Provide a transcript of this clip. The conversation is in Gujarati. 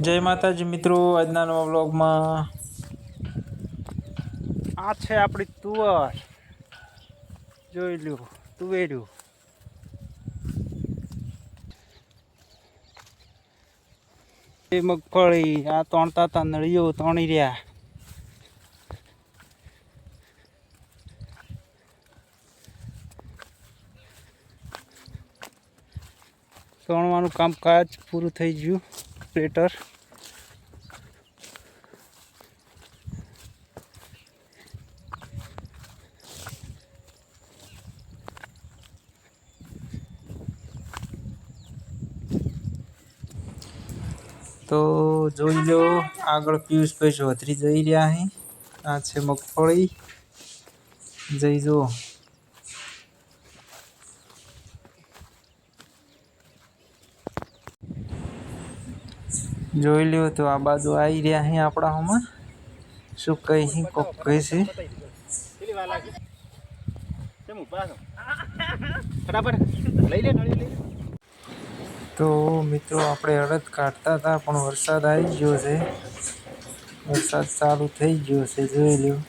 જય માતાજી મિત્રો, આજના નવા બ્લોગમાં આ છે આપણી તુવર. જોઈ લ્યો, તુવેર્યું. મગફળી, આ તણતા તા નળીઓ તણી રહ્યા. તણવાનું કામકાજ પૂરું થઈ ગયું. પ્લેટર તો જોઈ લો, આગળ પિયુષભાઈ ચૌધરી જઈ રહ્યા અહીં આ છે મગફળી. જઈ જુઓ. જોઈ લ્યો તો આ બાજુ આવી રહ્યા અહીં આપણા હમણાં. શું કહી હી કોક કહે છે? તો મિત્રો આપણે અડદ કાઢતા હતા પણ વરસાદ આવી ગયો છે. વરસાદ ચાલુ થઈ ગયો છે જોઈ લ્યો.